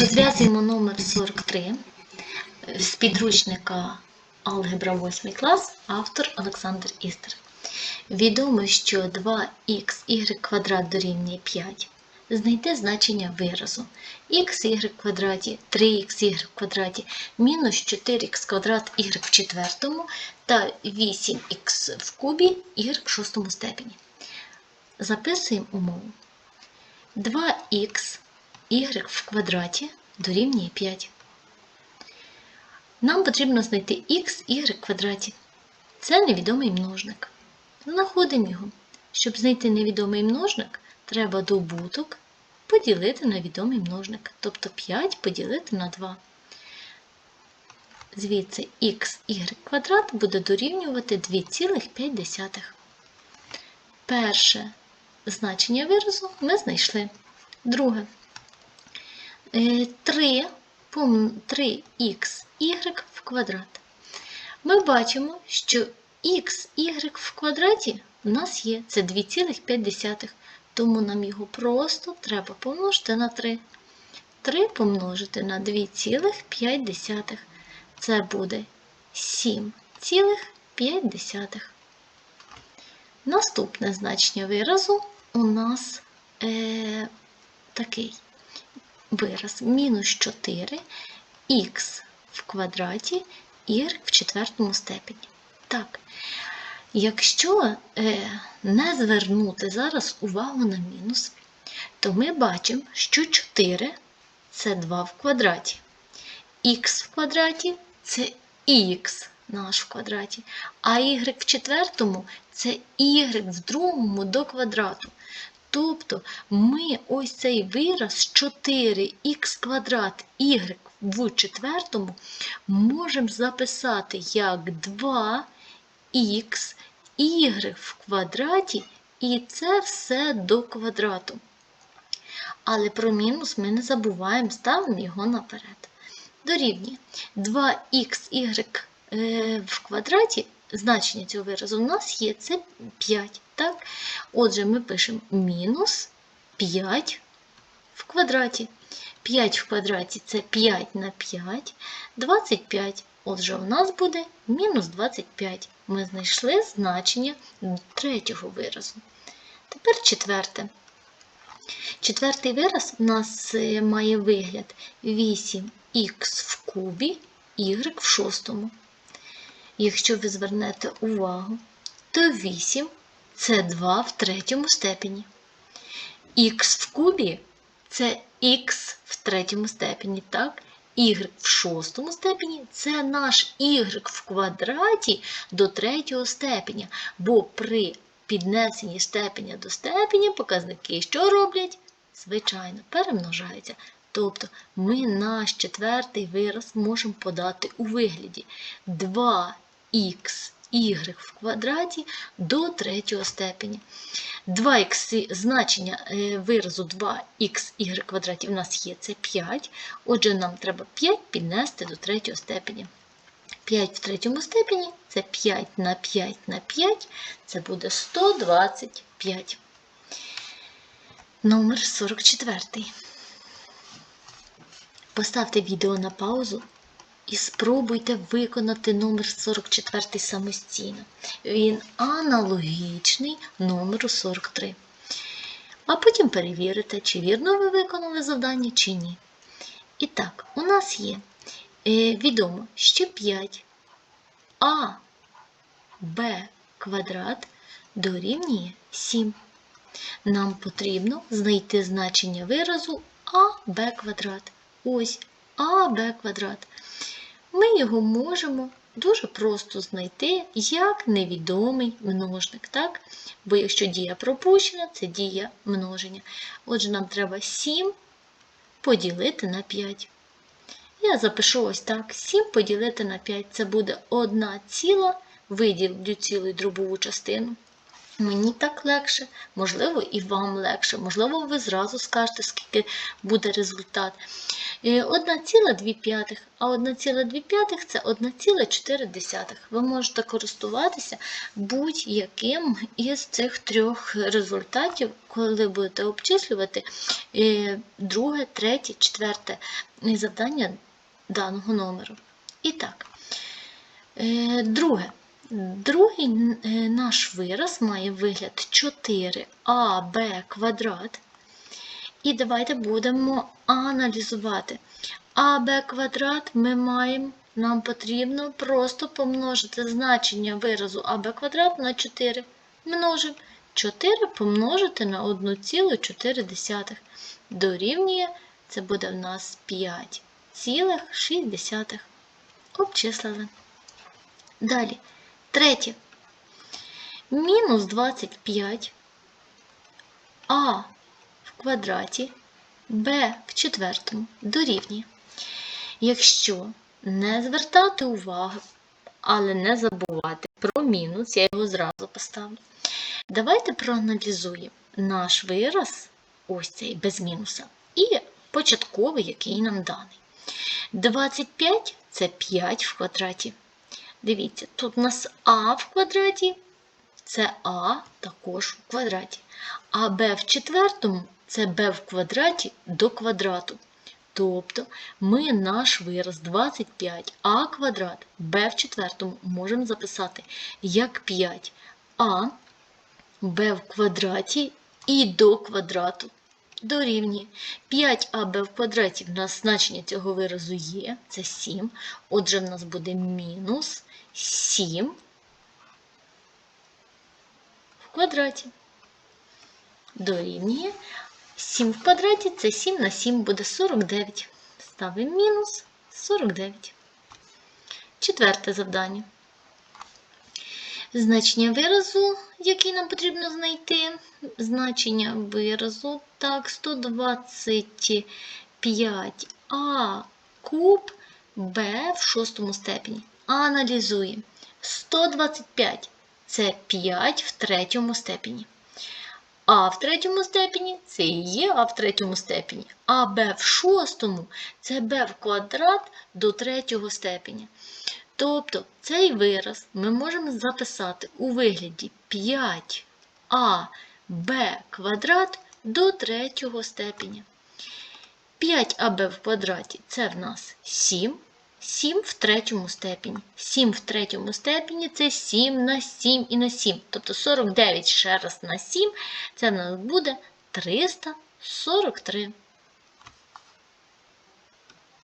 Розв'язуємо номер 43 з підручника Алгебра 8 клас, автор Олександр Істер. Відомо, що 2х квадрат дорівнює 5. Знайти значення виразу в квадраті, 3xy в квадраті, мінус 4х квадрат y в четвертому та 8х в кубі y в шостому степені. Записуємо умову. 2х y в квадраті дорівнює 5. Нам потрібно знайти х y в квадраті. Це невідомий множник. Знаходимо його. Щоб знайти невідомий множник, треба добуток поділити на відомий множник, тобто 5 поділити на 2. Звідси х квадрат буде дорівнювати 2,5. Перше значення виразу ми знайшли. Друге. 3 3х y в квадрат. Ми бачимо, що х в квадраті в нас є, це 2,5, тому нам його просто треба помножити на 3. 3 помножити на 2,5. Це буде 7,5. Наступне значення виразу у нас е, такий вираз мінус 4 х в квадраті y в четвертому степені. Так, якщо е, не звернути зараз увагу на мінус, то ми бачимо, що 4 це 2 в квадраті. х в квадраті це х наш в квадраті, а y в четвертому це y в другому до квадрату. Тобто ми ось цей вираз 4х квадрат y в четвертому можемо записати як 2х y в квадраті, і це все до квадрату. Але про мінус ми не забуваємо, ставимо його наперед. Дорівнює 2х y в квадраті, значення цього виразу у нас є це 5. Так? Отже, ми пишемо мінус 5 в квадраті. 5 в квадраті це 5 на 5, 25. Отже, у нас буде мінус 25. Ми знайшли значення третього виразу. Тепер четверте. Четвертий вираз у нас має вигляд 8х в кубі, y в шостому. Якщо ви звернете увагу, то 8 це 2 в третьому степені. Х в кубі це х в третьому степені, так? Y в шостому степені це наш y в квадраті до третього степеня. Бо при піднесенні степеня до степеня показники що роблять? Звичайно, перемножаються. Тобто ми наш четвертий вираз можемо подати у вигляді 2х y в квадраті до третього степеня. 2х значення виразу 2х y квадраті в нас є це 5. Отже, нам треба 5 піднести до третього степеня. 5 в третьому степені це 5 на 5 на 5, це буде 125. Номер 44. Поставте відео на паузу і спробуйте виконати номер 44 самостійно. Він аналогічний номеру 43. А потім перевірите, чи вірно ви виконали завдання, чи ні. І так, у нас є е, відомо, що 5 а Б квадрат дорівнює 7. Нам потрібно знайти значення виразу АБ квадрат. Ось АБ квадрат. Ми його можемо дуже просто знайти як невідомий множник. так? Бо якщо дія пропущена, це дія множення. Отже, нам треба 7 поділити на 5. Я запишу ось так: 7 поділити на 5 це буде 1 ціла, виділю цілу дробову частину. Мені так легше, можливо, і вам легше, можливо, ви зразу скажете, скільки буде результат. Е, 1,2, а 1,2 це 1,4. Ви можете користуватися будь-яким із цих трьох результатів, коли будете обчислювати е, друге, третє, четверте завдання даного номеру. І так, е, друге. Другий е, наш вираз має вигляд 4аб квадрат. І давайте будемо аналізувати. АБ квадрат ми маємо, нам потрібно просто помножити значення виразу АБ квадрат на 4. Множимо 4 помножити на 1,4 дорівнює, це буде в нас 5,6. Обчислили. Далі. Третє. Мінус 25 а в квадраті b в четвертому дорівнює. Якщо не звертати увагу, але не забувати про мінус, я його зразу поставлю. Давайте проаналізуємо наш вираз, ось цей без мінуса, і початковий, який нам даний. 25 це 5 в квадраті. Дивіться, тут у нас а в квадраті, це а також в квадраті. А b в четвертому це b в квадраті до квадрату. Тобто ми наш вираз 25а квадрат b в четвертому можемо записати як 5а b в квадраті і до квадрату дорівнює 5аб в квадраті в нас значення цього виразу є, це 7. Отже, в нас буде мінус 7 в квадраті. Дорівнює 7 в квадраті це 7 на 7 буде 49. Ставимо мінус 49. Четверте завдання. Значення виразу, який нам потрібно знайти. Значення виразу, так, 125а куб b в шостому степені. Аналізуємо. 125 це 5 в третьому степені. А в третьому степені це і є А в третьому степені. А Б в шостому це Б в квадрат до третього степеня. Тобто цей вираз ми можемо записати у вигляді 5аб квадрат до третього степеня. 5аб в квадраті це в нас 7. 7 в третьому степені. 7 в третьому степені це 7 на 7 і на 7. Тобто 49 ще раз на 7, це в нас буде 343.